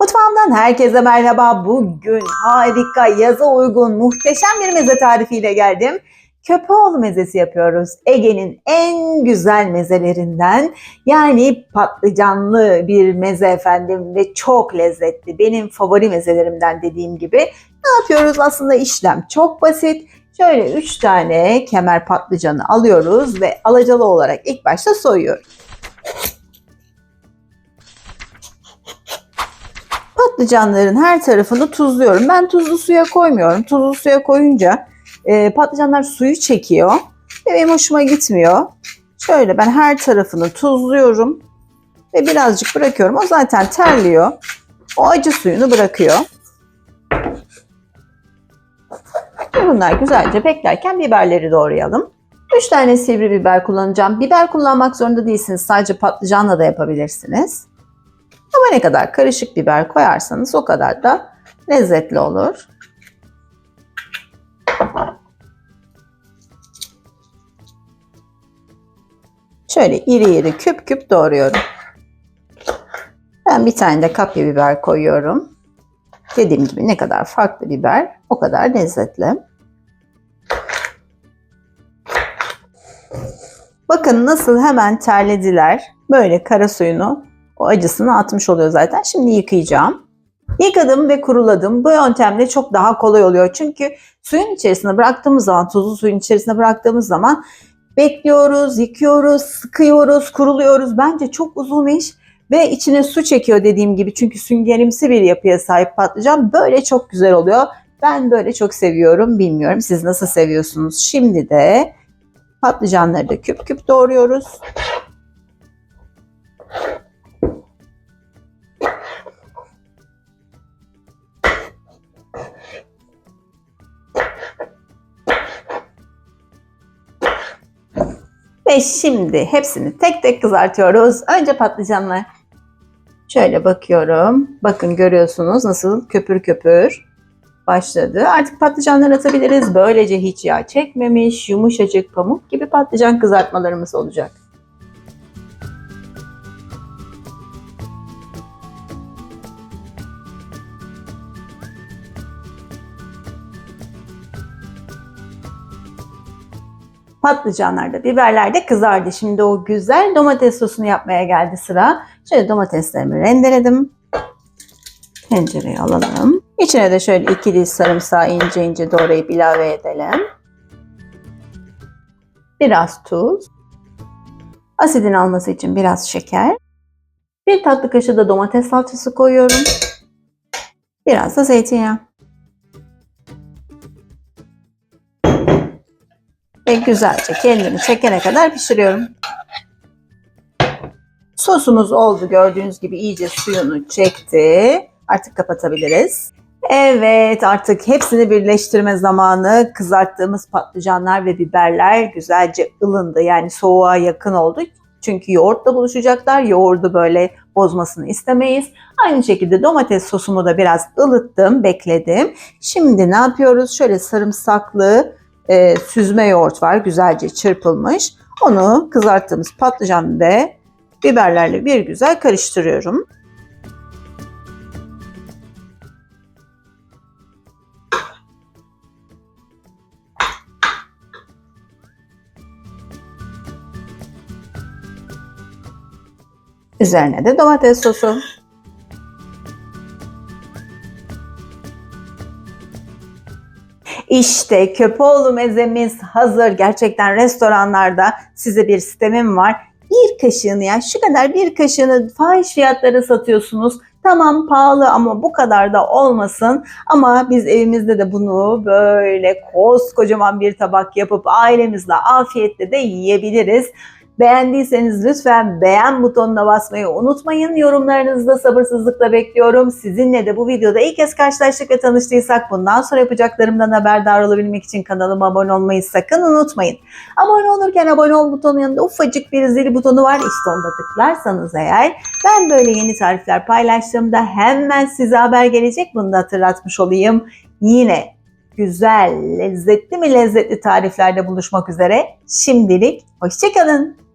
Mutfağımdan herkese merhaba. Bugün harika, yaza uygun, muhteşem bir meze tarifiyle geldim. Köpoğlu mezesi yapıyoruz. Ege'nin en güzel mezelerinden. Yani patlıcanlı bir meze efendim ve çok lezzetli. Benim favori mezelerimden dediğim gibi. Ne yapıyoruz? Aslında işlem çok basit. Şöyle 3 tane kemer patlıcanı alıyoruz ve alacalı olarak ilk başta soyuyoruz. Patlıcanların her tarafını tuzluyorum. Ben tuzlu suya koymuyorum. Tuzlu suya koyunca e, patlıcanlar suyu çekiyor ve benim hoşuma gitmiyor. Şöyle ben her tarafını tuzluyorum ve birazcık bırakıyorum. O zaten terliyor. O acı suyunu bırakıyor. Ve bunlar güzelce beklerken biberleri doğrayalım. 3 tane sivri biber kullanacağım. Biber kullanmak zorunda değilsiniz. Sadece patlıcanla da yapabilirsiniz. Ama ne kadar karışık biber koyarsanız o kadar da lezzetli olur. Şöyle iri iri küp küp doğruyorum. Ben bir tane de kapya biber koyuyorum. Dediğim gibi ne kadar farklı biber o kadar lezzetli. Bakın nasıl hemen terlediler. Böyle kara suyunu o acısını atmış oluyor zaten. Şimdi yıkayacağım. Yıkadım ve kuruladım. Bu yöntemle çok daha kolay oluyor. Çünkü suyun içerisine bıraktığımız zaman, tuzlu suyun içerisine bıraktığımız zaman bekliyoruz, yıkıyoruz, sıkıyoruz, kuruluyoruz. Bence çok uzun iş ve içine su çekiyor dediğim gibi. Çünkü süngerimsi bir yapıya sahip patlıcan böyle çok güzel oluyor. Ben böyle çok seviyorum. Bilmiyorum siz nasıl seviyorsunuz. Şimdi de patlıcanları da küp küp doğruyoruz. Şimdi hepsini tek tek kızartıyoruz. Önce patlıcanlar. Şöyle bakıyorum. Bakın görüyorsunuz nasıl köpür köpür başladı. Artık patlıcanları atabiliriz. Böylece hiç yağ çekmemiş, yumuşacık pamuk gibi patlıcan kızartmalarımız olacak. Patlıcanlar da biberler de kızardı. Şimdi o güzel domates sosunu yapmaya geldi sıra. Şöyle domateslerimi rendeledim. Tencereye alalım. İçine de şöyle iki diş sarımsağı ince ince doğrayıp ilave edelim. Biraz tuz. Asidin alması için biraz şeker. Bir tatlı kaşığı da domates salçası koyuyorum. Biraz da zeytinyağı. Ve güzelce kendini çekene kadar pişiriyorum. Sosumuz oldu gördüğünüz gibi iyice suyunu çekti. Artık kapatabiliriz. Evet artık hepsini birleştirme zamanı. Kızarttığımız patlıcanlar ve biberler güzelce ılındı. Yani soğuğa yakın oldu. Çünkü yoğurtla buluşacaklar. Yoğurdu böyle bozmasını istemeyiz. Aynı şekilde domates sosumu da biraz ılıttım, bekledim. Şimdi ne yapıyoruz? Şöyle sarımsaklı e, süzme yoğurt var. Güzelce çırpılmış. Onu kızarttığımız patlıcan ve biberlerle bir güzel karıştırıyorum. Üzerine de domates sosu. İşte Köpoğlu mezemiz hazır. Gerçekten restoranlarda size bir sistemim var. Bir kaşığını ya şu kadar bir kaşığını fahiş fiyatlara satıyorsunuz. Tamam pahalı ama bu kadar da olmasın. Ama biz evimizde de bunu böyle koskocaman bir tabak yapıp ailemizle afiyetle de yiyebiliriz. Beğendiyseniz lütfen beğen butonuna basmayı unutmayın. Yorumlarınızı da sabırsızlıkla bekliyorum. Sizinle de bu videoda ilk kez karşılaştık ve tanıştıysak bundan sonra yapacaklarımdan haberdar olabilmek için kanalıma abone olmayı sakın unutmayın. Abone olurken abone ol butonun yanında ufacık bir zil butonu var. İşte onda tıklarsanız eğer ben böyle yeni tarifler paylaştığımda hemen size haber gelecek. Bunu da hatırlatmış olayım. Yine güzel, lezzetli mi lezzetli tariflerde buluşmak üzere. Şimdilik hoşçakalın.